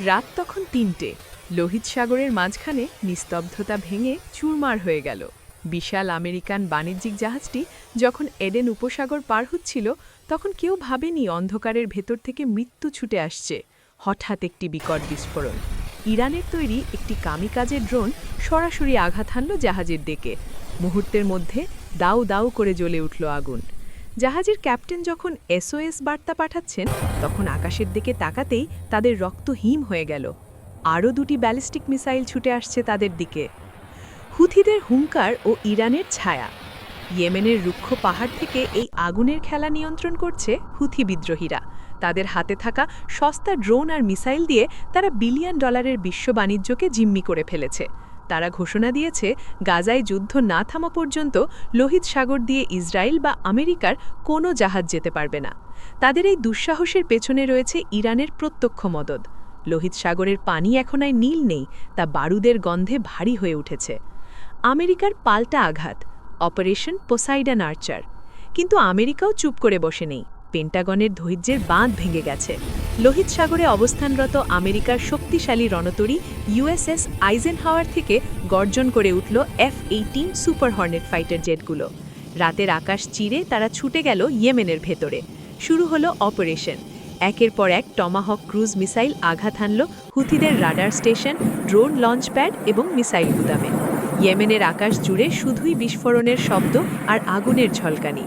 রাত তখন তিনটে। লোহিত সাগরের মাঝখানে নিস্তব্ধতা ভেঙে চুরমার হয়ে গেল। বিশাল আমেরিকান বাণিজ্যিক জাহাজটি যখন এডেন উপসাগর পার হচ্ছিল, তখন কেউ ভাবেনি অন্ধকারের ভেতর থেকে মৃত্যু ছুটে আসছে। হঠাৎ একটি বিকট বিস্ফোরণ। ইরানের তৈরি একটি কামিকাজের ড্রোন সরাসরি আঘাত হানল জাহাজের দিকে। মুহূর্তের মধ্যে দাউ দাউ করে জ্বলে উঠল আগুন। জাহাজের ক্যাপ্টেন যখন এসওএস বার্তা পাঠাচ্ছেন, তখন আকাশের দিকে তাকাতেই তাদের রক্ত হিম হয়ে গেল। আরও দুটি ব্যালিস্টিক মিসাইল ছুটে আসছে তাদের দিকে। হুথিদের হুঙ্কার ও ইরানের ছায়া। ইয়েমেনের রুক্ষ পাহাড় থেকে এই আগুনের খেলা নিয়ন্ত্রণ করছে হুথি বিদ্রোহীরা। তাদের হাতে থাকা সস্তা ড্রোন আর মিসাইল দিয়ে তারা বিলিয়ন ডলারের বিশ্ব বাণিজ্যকে জিম্মি করে ফেলেছে। তারা ঘোষণা দিয়েছে, গাজায় যুদ্ধ না থামা পর্যন্ত লোহিত সাগর দিয়ে ইসরায়েল বা আমেরিকার কোনো জাহাজ যেতে পারবে না। তাদের এই দুঃসাহসের পেছনে রয়েছে ইরানের প্রত্যক্ষ মদদ। লোহিত সাগরের পানি এখন আর নীল নেই, তা বারুদের গন্ধে ভারী হয়ে উঠেছে। আমেরিকার পাল্টা আঘাত, অপারেশন পোসাইডান আর্চার। কিন্তু আমেরিকাও চুপ করে বসে নেই, পেন্টাগনের ধৈর্যের বাঁধ ভেঙে গেছে। লোহিত সাগরে অবস্থানরত আমেরিকার শক্তিশালী রণতরী ইউএসএস আইজেন হাওয়ার থেকে গর্জন করে উঠল F eighteen Super Hornet fighter জেটগুলো। রাতের আকাশ চিরে তারা ছুটে গেল ইয়েমেনের ভেতরে। শুরু হলো অপারেশন। একের পর এক টমাহক ক্রুজ মিসাইল আঘাত হানল হুথিদের radar station, drone launch pad এবং মিসাইল গুদামে। ইয়েমেনের আকাশ জুড়ে শুধুই বিস্ফোরণের শব্দ আর আগুনের ঝলকানি।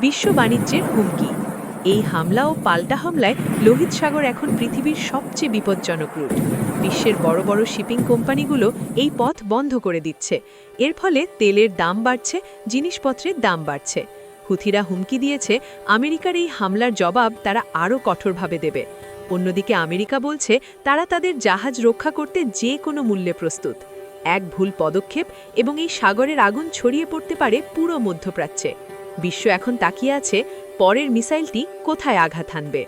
বিশ্ব বাণিজ্যের হুমকি। এই হামলা ও পাল্টা হামলায় লোহিত সাগর এখন পৃথিবীর সবচেয়ে বিপজ্জনক রুট। বিশ্বের বড় বড় শিপিং কোম্পানিগুলো এই পথ বন্ধ করে দিচ্ছে। এর ফলে তেলের দাম বাড়ছে, জিনিসপত্রের দাম বাড়ছে। হুথিরা হুমকি দিয়েছে, আমেরিকার এই হামলার জবাব তারা আরও কঠোরভাবে দেবে। অন্যদিকে আমেরিকা বলছে, তারা তাদের জাহাজ রক্ষা করতে যে কোনো মূল্যে প্রস্তুত। এক ভুল পদক্ষেপ এবং এই সাগরের আগুন ছড়িয়ে পড়তে পারে পুরো মধ্যপ্রাচ্যে। বিশ্ব এখন তাকিয়ে আছে পরের মিসাইলটি কোথায় আঘাত হানবে?